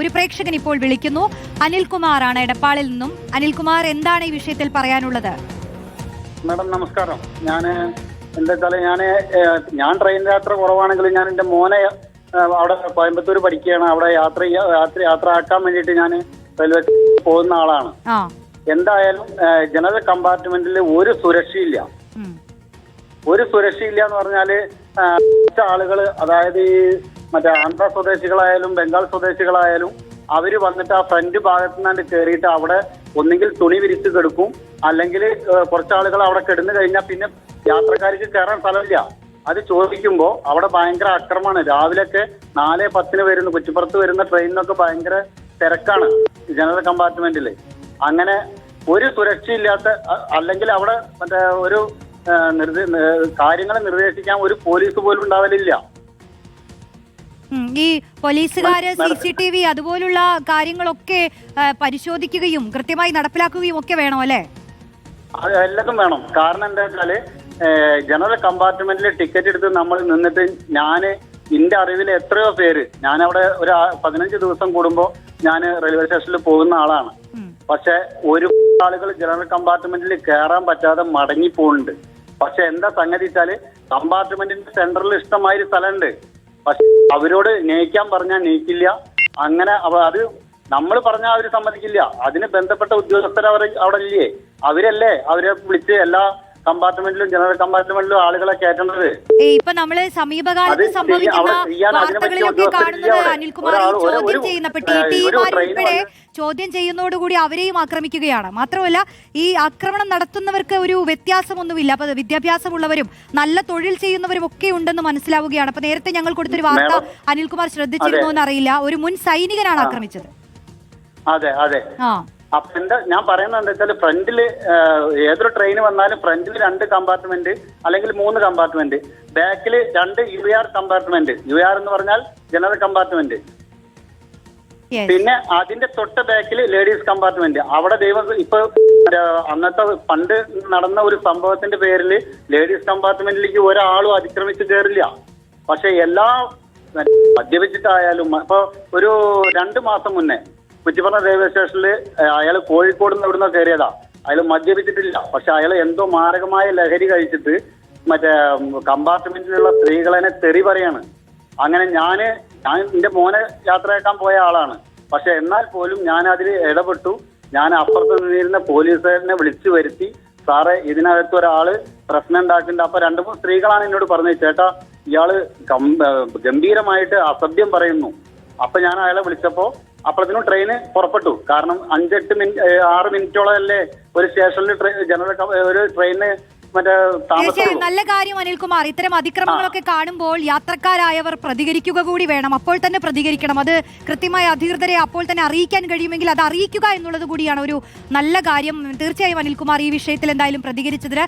ഒരു പ്രേക്ഷകൻ ഇപ്പോൾ വിളിക്കുന്നു. അനിൽകുമാർ ആണ് എടപ്പാളിൽ നിന്നും. അനിൽകുമാർ എന്താണ് ഈ വിഷയത്തിൽ പറയാനുള്ളത്? മാഡം നമസ്കാരം. ഞാൻ എന്താ വെച്ചാൽ ഞാൻ ഞാൻ ട്രെയിൻ യാത്ര കുറവാണെങ്കിലും ഞാൻ എന്റെ മോനെ അവിടെ കോയമ്പത്തൂർ പഠിക്കുകയാണ്. അവിടെ യാത്ര യാത്ര യാത്ര ആക്കാൻ വേണ്ടിയിട്ട് ഞാൻ റെയിൽവേ പോകുന്ന ആളാണ്. എന്തായാലും ജനറൽ കമ്പാർട്ട്മെന്റിൽ ഒരു സുരക്ഷയില്ല. ഒരു സുരക്ഷയില്ല എന്ന് പറഞ്ഞാൽ ആളുകൾ അതായത് ഈ മറ്റേ ആന്ധ്ര സ്വദേശികളായാലും ബംഗാൾ സ്വദേശികളായാലും അവർ വന്നിട്ട് ആ ഫ്രണ്ട് ഭാഗത്ത് നിന്നാണ്ട് കയറിയിട്ട് അവിടെ ഒന്നുകിൽ തുണി വിരിച്ച് കെടുക്കും അല്ലെങ്കിൽ കുറച്ചാളുകൾ അവിടെ കിടന്നു കഴിഞ്ഞാൽ പിന്നെ യാത്രക്കാർക്ക് കയറാൻ സ്ഥലമില്ല. അത് ചോദിക്കുമ്പോൾ അവിടെ ഭയങ്കര അക്രമമാണ്. രാവിലെയൊക്കെ നാല് പത്തിന് വരുന്ന. കുറ്റിപ്പുറത്ത് വരുന്ന ട്രെയിനിനൊക്കെ ഭയങ്കര തിരക്കാണ് ജനറൽ കമ്പാർട്ട്മെന്റിൽ അങ്ങനെ ഒരു സുരക്ഷയില്ലാത്ത അല്ലെങ്കിൽ അവിടെ മറ്റേ ഒരു കാര്യങ്ങൾ നിർദ്ദേശിക്കാൻ ഒരു പോലീസ് പോലും ഉണ്ടാവലില്ല. ഈ പോലീസുകാര് സി സി ടി വി അതുപോലുള്ള കാര്യങ്ങളൊക്കെ പരിശോധിക്കുകയും കൃത്യമായി നടപ്പിലാക്കുകയും ഒക്കെ വേണോ അല്ലേ? എല്ലാം എല്ലാതും വേണം. കാരണം എന്താ വെച്ചാൽ ജനറൽ കമ്പാർട്ട്മെന്റിൽ ടിക്കറ്റ് എടുത്ത് നമ്മൾ നിന്നിട്ട് ഞാൻ എന്റെ അറിവിൽ എത്രയോ പേര് ഞാൻ അവിടെ ഒരു പതിനഞ്ച് ദിവസം കൂടുമ്പോൾ ഞാൻ റെയിൽവേ സ്റ്റേഷനിൽ പോകുന്ന ആളാണ്. പക്ഷെ ഒരു ആളുകൾ ജനറൽ കമ്പാർട്ട്മെന്റിൽ കയറാൻ പറ്റാതെ മടങ്ങി പോകുന്നുണ്ട് പക്ഷെ എന്താ സംഗതി വെച്ചാൽ കമ്പാർട്ട്മെന്റിന്റെ സെന്ററിൽ ഇഷ്ടമായൊരു സ്ഥലമുണ്ട്. പക്ഷെ അവരോട് നയിക്കാൻ പറഞ്ഞാൽ നയിക്കില്ല അങ്ങനെ അത് നമ്മൾ പറഞ്ഞാൽ അവർ സമ്മതിക്കില്ല. അതിന് ബന്ധപ്പെട്ട ഉദ്യോഗസ്ഥർ അവർ അവിടെ ഇല്ലേ? അവരല്ലേ? അവരെ വിളിച്ച് എല്ലാ കമ്പാർട്ട്മെന്റിലും ജനറൽ കമ്പാർട്ട്മെന്റിലും ആളുകളെ കയറ്റേണ്ടത് ഇപ്പൊ നമ്മൾ സമീപകാലത്ത് സംഭവിക്കുന്ന വാർത്തകളിലൊക്കെ കാണുന്നത്. അനിൽകുമാർ ചോദ്യം ചെയ്യുന്ന ടി ചോദ്യം ചെയ്യുന്നതോടുകൂടി അവരെയും ആക്രമിക്കുകയാണ്. മാത്രമല്ല ഈ ആക്രമണം നടത്തുന്നവർക്ക് ഒരു വ്യത്യാസമൊന്നുമില്ല. അപ്പൊ വിദ്യാഭ്യാസമുള്ളവരും നല്ല തൊഴിൽ ചെയ്യുന്നവരും ഒക്കെ ഉണ്ടെന്ന് മനസ്സിലാവുകയാണ്. അപ്പൊ നേരത്തെ ഞങ്ങൾ കൊടുത്തൊരു വാർത്ത അനിൽകുമാർ ശ്രദ്ധിച്ചിരുന്നോ എന്നറിയില്ല. ഒരു മുൻ സൈനികനാണ് ആക്രമിച്ചത്. അതെ അതെ. ആ. അപ്പൊ എന്താ ഞാൻ പറയുന്നത് എന്താ വെച്ചാൽ ഫ്രണ്ടിൽ ഏതൊരു ട്രെയിൻ വന്നാലും ഫ്രണ്ടിൽ രണ്ട് കമ്പാർട്ട്മെന്റ് അല്ലെങ്കിൽ മൂന്ന് കമ്പാർട്ട്മെന്റ് ബാക്കിൽ രണ്ട് U R compartment U R എന്ന് പറഞ്ഞാൽ ജനറൽ കമ്പാർട്ട്മെന്റ് പിന്നെ അതിന്റെ തൊട്ട ബാക്കിൽ ലേഡീസ് കമ്പാർട്ട്മെന്റ് അവിടെ ദൈവം ഇപ്പൊ അന്നത്തെ പണ്ട് നടന്ന ഒരു സംഭവത്തിന്റെ പേരിൽ ലേഡീസ് കമ്പാർട്ട്മെന്റിലേക്ക് ഒരാളും അതിക്രമിച്ച് കയറില്ല പക്ഷെ എല്ലാ മദ്യപിച്ചിട്ടായാലും ഇപ്പൊ ഒരു രണ്ടു മാസം മുന്നേ കുറ്റിപ്പുറം റെയിൽവേ സ്റ്റേഷനിൽ അയാൾ കോഴിക്കോട് നിന്ന് ഇവിടുന്ന് കയറിയതാ. അയാൾ മദ്യപിച്ചിട്ടില്ല. പക്ഷെ അയാൾ എന്തോ മാരകമായ ലഹരി കഴിച്ചിട്ട് മറ്റേ കമ്പാർട്ട്മെന്റിലുള്ള സ്ത്രീകളെ തെറി പറയാണ്. അങ്ങനെ ഞാൻ ഞാൻ എന്റെ മോനെ യാത്രയാക്കാൻ പോയ ആളാണ്. പക്ഷെ എന്നാൽ പോലും ഞാൻ അതിൽ ഇടപെട്ടു. ഞാൻ അപ്പുറത്ത് നിന്നിരുന്ന പോലീസുകാരനെ വിളിച്ചു വരുത്തി സാറേ ഇതിനകത്ത് ഒരാൾ പ്രശ്നം ഉണ്ടാക്കുന്നുണ്ട്. അപ്പൊ രണ്ടു മൂന്ന് സ്ത്രീകളാണ് എന്നോട് പറഞ്ഞത്. ചേട്ടാ ഇയാൾ ഗംഭീരമായിട്ട് അസഭ്യം പറയുന്നു. അപ്പൊ ഞാൻ അയാളെ വിളിച്ചപ്പോ അപ്പോഴത്തേനും ട്രെയിന് പുറപ്പെട്ടു. കാരണം അഞ്ചെട്ട് മിനിറ്റ് ആറ് മിനിറ്റോളം അല്ലേ ഒരു സ്റ്റേഷനിൽ ട്രെയിൻ ജനറൽ ഒരു ട്രെയിന് തീർച്ചയായും നല്ല കാര്യം അനിൽകുമാർ. ഇത്തരം അതിക്രമങ്ങളൊക്കെ കാണുമ്പോൾ യാത്രക്കാരായവർ പ്രതികരിക്കുക കൂടി വേണം. അപ്പോൾ തന്നെ പ്രതികരിക്കണം. അത് കൃത്യമായ അധികൃതരെ അപ്പോൾ തന്നെ അറിയിക്കാൻ കഴിയുമെങ്കിൽ അത് അറിയിക്കുക എന്നുള്ളത് കൂടിയാണ് ഒരു നല്ല കാര്യം. തീർച്ചയായും അനിൽകുമാർ ഈ വിഷയത്തിൽ എന്തായാലും പ്രതികരിച്ചതിന്